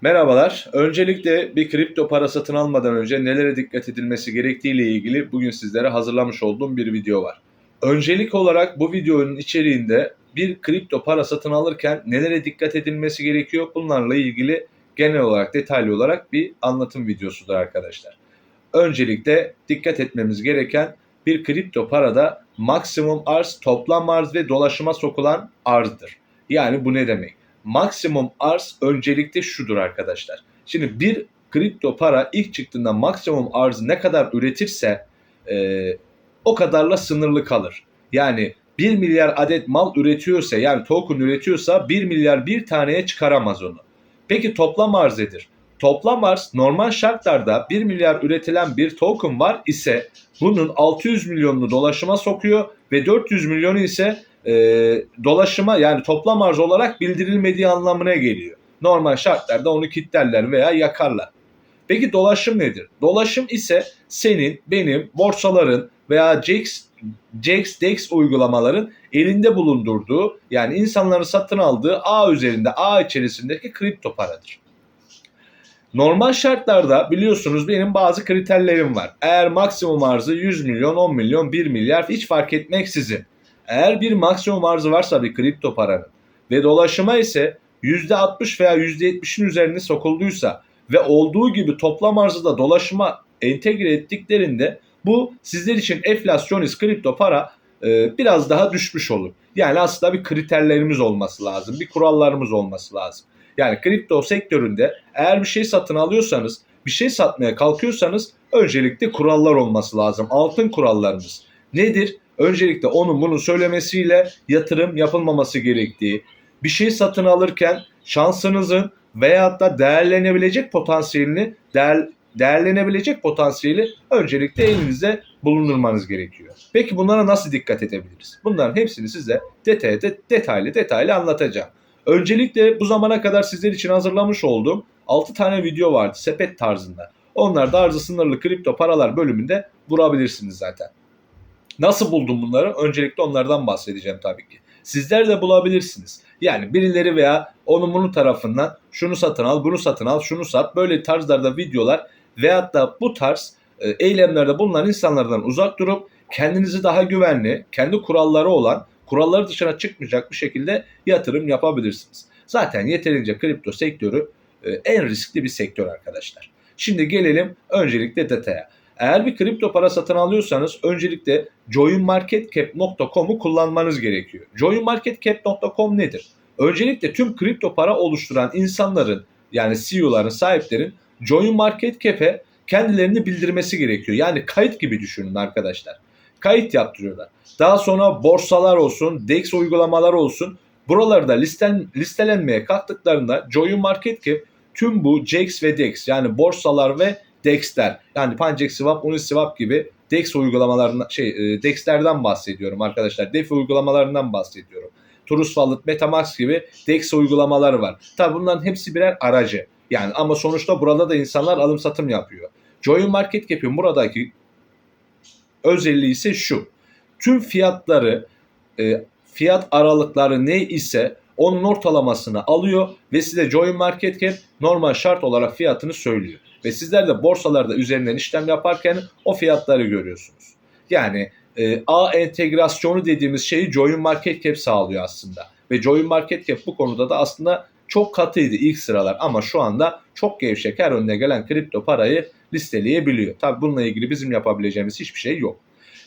Merhabalar. Öncelikle bir kripto para satın almadan önce nelere dikkat edilmesi gerektiği ile ilgili bugün sizlere hazırlamış olduğum bir video var. Öncelik olarak bu videonun içeriğinde bir kripto para satın alırken nelere dikkat edilmesi gerekiyor bunlarla ilgili genel olarak detaylı olarak bir anlatım videosudur arkadaşlar. Öncelikle dikkat etmemiz gereken bir kripto parada maksimum arz, toplam arz ve dolaşıma sokulan arzdır. Yani bu ne demek? Maksimum arz öncelikle şudur arkadaşlar. Şimdi bir kripto para ilk çıktığında maksimum arzı ne kadar üretirse e, o kadarla sınırlı kalır. Yani 1 milyar adet mal üretiyorsa yani token üretiyorsa 1 milyar bir taneye çıkaramaz onu. Peki toplam arz nedir? Toplam arz normal şartlarda 1 milyar üretilen bir token var ise bunun 600 milyonunu dolaşıma sokuyor ve 400 milyonu ise e, dolaşıma yani toplam arz olarak bildirilmediği anlamına geliyor. Normal şartlarda onu kilitlerler veya yakarlar. Peki dolaşım nedir? Dolaşım ise senin, benim, borsaların veya JAX, JAX, DEX uygulamaların elinde bulundurduğu yani insanların satın aldığı ağ üzerinde, ağ içerisindeki kripto paradır. Normal şartlarda biliyorsunuz benim bazı kriterlerim var. Eğer maksimum arzı 100 milyon, 10 milyon, 1 milyar hiç fark etmeksizin eğer bir maksimum arzı varsa bir kripto paranın ve dolaşıma ise %60 veya %70'in üzerine sokulduysa ve olduğu gibi toplam arzı da dolaşıma entegre ettiklerinde bu sizler için enflasyonist kripto para e, biraz daha düşmüş olur. Yani aslında bir kriterlerimiz olması lazım, bir kurallarımız olması lazım. Yani kripto sektöründe eğer bir şey satın alıyorsanız, bir şey satmaya kalkıyorsanız öncelikle kurallar olması lazım. Altın kurallarımız nedir? Öncelikle onun bunu söylemesiyle yatırım yapılmaması gerektiği, bir şey satın alırken şansınızın veyahut da değerlenebilecek potansiyelini değer, değerlenebilecek potansiyeli öncelikle elinizde bulundurmanız gerekiyor. Peki bunlara nasıl dikkat edebiliriz? Bunların hepsini size detaylı detaylı detaylı anlatacağım. Öncelikle bu zamana kadar sizler için hazırlamış olduğum 6 tane video vardı sepet tarzında. Onlar da arzı sınırlı kripto paralar bölümünde bulabilirsiniz zaten. Nasıl buldum bunları? Öncelikle onlardan bahsedeceğim tabii ki. Sizler de bulabilirsiniz. Yani birileri veya onun bunun tarafından şunu satın al, bunu satın al, şunu sat. Böyle tarzlarda videolar veyahut da bu tarz e, eylemlerde bulunan insanlardan uzak durup kendinizi daha güvenli, kendi kuralları olan, kuralları dışına çıkmayacak bir şekilde yatırım yapabilirsiniz. Zaten yeterince kripto sektörü e, en riskli bir sektör arkadaşlar. Şimdi gelelim öncelikle detaya. Eğer bir kripto para satın alıyorsanız öncelikle joinmarketcap.com'u kullanmanız gerekiyor. Joinmarketcap.com nedir? Öncelikle tüm kripto para oluşturan insanların yani CEO'ların, sahiplerin Joinmarketcap'e kendilerini bildirmesi gerekiyor. Yani kayıt gibi düşünün arkadaşlar. Kayıt yaptırıyorlar. Daha sonra borsalar olsun, DEX uygulamalar olsun buralarda listen, listelenmeye kalktıklarında Join Market tüm bu JAX ve DEX yani borsalar ve DEX'ler yani PancakeSwap, Uniswap gibi DEX uygulamalarından şey e, DEX'lerden bahsediyorum arkadaşlar. DeFi uygulamalarından bahsediyorum. Trust Wallet, MetaMask gibi DEX uygulamalar var. Tabi bunların hepsi birer aracı. Yani ama sonuçta burada da insanlar alım satım yapıyor. Join Market Cap'in buradaki özelliği ise şu. Tüm fiyatları e, fiyat aralıkları ne ise onun ortalamasını alıyor ve size Join Market Cap normal şart olarak fiyatını söylüyor. Ve sizler de borsalarda üzerinden işlem yaparken o fiyatları görüyorsunuz. Yani e, A entegrasyonu dediğimiz şeyi Join Market Cap sağlıyor aslında. Ve Join Market Cap bu konuda da aslında çok katıydı ilk sıralar ama şu anda çok gevşek her önüne gelen kripto parayı listeleyebiliyor. Tabi bununla ilgili bizim yapabileceğimiz hiçbir şey yok.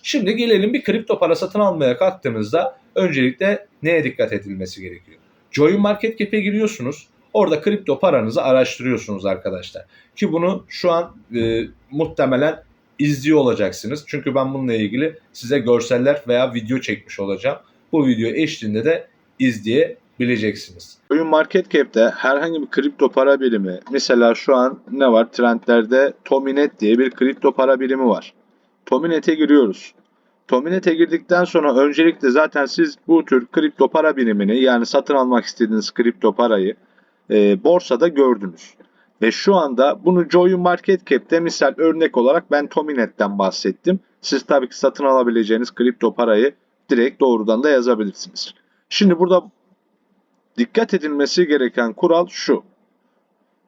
Şimdi gelelim bir kripto para satın almaya kalktığımızda öncelikle neye dikkat edilmesi gerekiyor? Join Market Cap'e giriyorsunuz. Orada kripto paranızı araştırıyorsunuz arkadaşlar. Ki bunu şu an e, muhtemelen izliyor olacaksınız. Çünkü ben bununla ilgili size görseller veya video çekmiş olacağım. Bu video eşliğinde de izleyebileceksiniz. Oyun Market Cap'te herhangi bir kripto para birimi, mesela şu an ne var trendlerde Tominet diye bir kripto para birimi var. Tominet'e giriyoruz. Tominet'e girdikten sonra öncelikle zaten siz bu tür kripto para birimini yani satın almak istediğiniz kripto parayı e, borsada gördünüz. Ve şu anda bunu Join Market Cap'te misal örnek olarak ben Tominet'ten bahsettim. Siz tabii ki satın alabileceğiniz kripto parayı direkt doğrudan da yazabilirsiniz. Şimdi burada dikkat edilmesi gereken kural şu.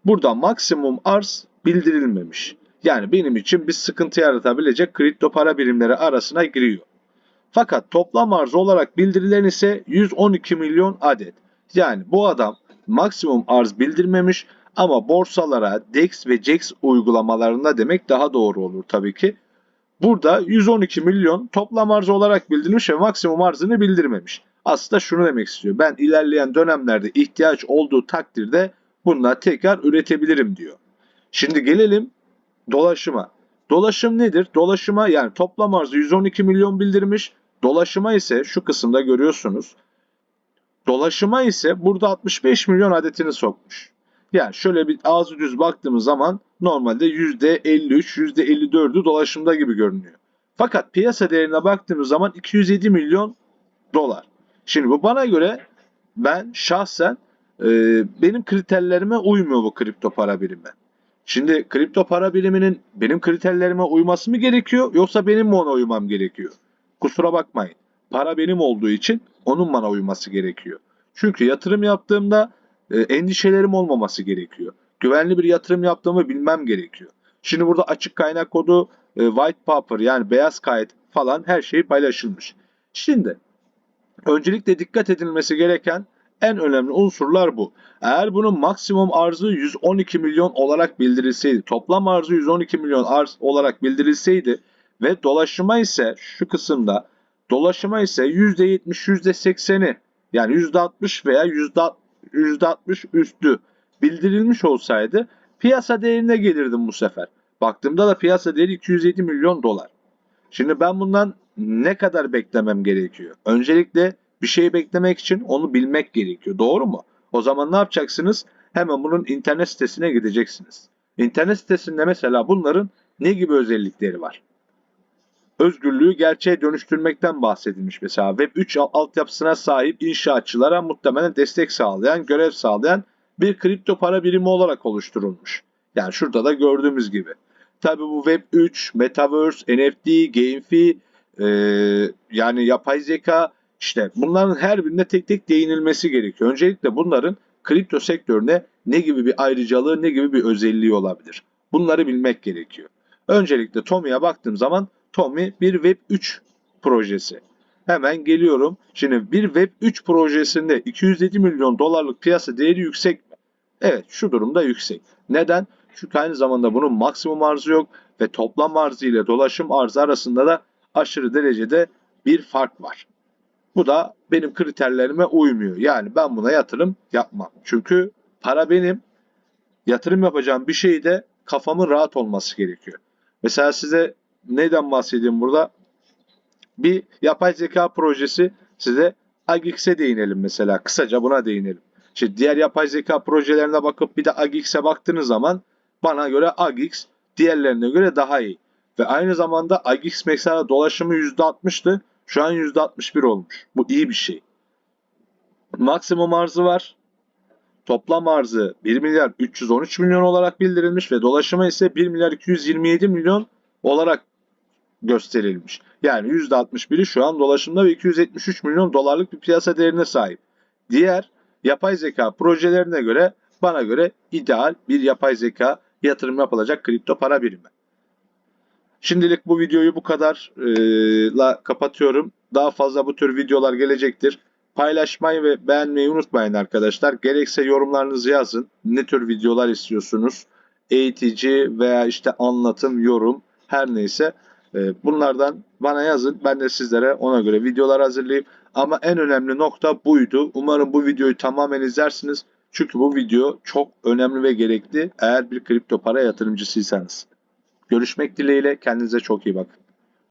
burada maksimum arz bildirilmemiş. Yani benim için bir sıkıntı yaratabilecek kripto para birimleri arasına giriyor. Fakat toplam arz olarak bildirilen ise 112 milyon adet. Yani bu adam maksimum arz bildirmemiş ama borsalara DEX ve CEX uygulamalarında demek daha doğru olur tabii ki. Burada 112 milyon toplam arz olarak bildirilmiş ve maksimum arzını bildirmemiş. Aslında şunu demek istiyor. Ben ilerleyen dönemlerde ihtiyaç olduğu takdirde bununla tekrar üretebilirim diyor. Şimdi gelelim dolaşıma. Dolaşım nedir? Dolaşıma yani toplam arzı 112 milyon bildirmiş. Dolaşıma ise şu kısımda görüyorsunuz. Dolaşıma ise burada 65 milyon adetini sokmuş. Yani şöyle bir ağzı düz baktığımız zaman normalde %53, %54'ü dolaşımda gibi görünüyor. Fakat piyasa değerine baktığımız zaman 207 milyon dolar. Şimdi bu bana göre ben şahsen e, benim kriterlerime uymuyor bu kripto para birimi. Şimdi kripto para biriminin benim kriterlerime uyması mı gerekiyor yoksa benim mi ona uymam gerekiyor? Kusura bakmayın. Para benim olduğu için onun bana uyması gerekiyor. Çünkü yatırım yaptığımda e, endişelerim olmaması gerekiyor. Güvenli bir yatırım yaptığımı bilmem gerekiyor. Şimdi burada açık kaynak kodu, e, white paper yani beyaz kayıt falan her şey paylaşılmış. Şimdi öncelikle dikkat edilmesi gereken en önemli unsurlar bu. Eğer bunun maksimum arzı 112 milyon olarak bildirilseydi, toplam arzı 112 milyon arz olarak bildirilseydi ve dolaşıma ise şu kısımda dolaşıma ise %70, %80'i yani %60 veya %60 üstü bildirilmiş olsaydı piyasa değerine gelirdim bu sefer. Baktığımda da piyasa değeri 207 milyon dolar. Şimdi ben bundan ne kadar beklemem gerekiyor? Öncelikle bir şeyi beklemek için onu bilmek gerekiyor. Doğru mu? O zaman ne yapacaksınız? Hemen bunun internet sitesine gideceksiniz. İnternet sitesinde mesela bunların ne gibi özellikleri var? Özgürlüğü gerçeğe dönüştürmekten bahsedilmiş mesela. Web 3 altyapısına sahip inşaatçılara muhtemelen destek sağlayan, görev sağlayan bir kripto para birimi olarak oluşturulmuş. Yani şurada da gördüğümüz gibi. Tabii bu Web 3, Metaverse, NFT, GameFi, e, yani yapay zeka işte bunların her birine tek tek değinilmesi gerekiyor. Öncelikle bunların kripto sektörüne ne gibi bir ayrıcalığı, ne gibi bir özelliği olabilir? Bunları bilmek gerekiyor. Öncelikle Tommy'ye baktığım zaman Tommy bir Web 3 projesi. Hemen geliyorum. Şimdi bir Web 3 projesinde 207 milyon dolarlık piyasa değeri yüksek mi? Evet şu durumda yüksek. Neden? Çünkü aynı zamanda bunun maksimum arzı yok ve toplam arzı ile dolaşım arzı arasında da aşırı derecede bir fark var. Bu da benim kriterlerime uymuyor. Yani ben buna yatırım yapmam. Çünkü para benim. Yatırım yapacağım bir şeyde kafamın rahat olması gerekiyor. Mesela size neyden bahsedeyim burada? Bir yapay zeka projesi size Agix'e değinelim mesela. Kısaca buna değinelim. Şimdi diğer yapay zeka projelerine bakıp bir de Agix'e baktığınız zaman bana göre Agix diğerlerine göre daha iyi. Ve aynı zamanda Agix mesela dolaşımı %60'tı. Şu an %61 olmuş. Bu iyi bir şey. Maksimum arzı var. Toplam arzı 1 milyar 313 milyon olarak bildirilmiş ve dolaşımı ise 1 milyar 227 milyon olarak gösterilmiş. Yani %61'i şu an dolaşımda ve 273 milyon dolarlık bir piyasa değerine sahip. Diğer yapay zeka projelerine göre bana göre ideal bir yapay zeka yatırım yapılacak kripto para birimi. Şimdilik bu videoyu bu kadarla kapatıyorum. Daha fazla bu tür videolar gelecektir. Paylaşmayı ve beğenmeyi unutmayın arkadaşlar. Gerekse yorumlarınızı yazın. Ne tür videolar istiyorsunuz? Eğitici veya işte anlatım, yorum her neyse. Ee, Bunlardan bana yazın. Ben de sizlere ona göre videolar hazırlayayım. Ama en önemli nokta buydu. Umarım bu videoyu tamamen izlersiniz. Çünkü bu video çok önemli ve gerekli eğer bir kripto para yatırımcısıysanız. Görüşmek dileğiyle kendinize çok iyi bakın.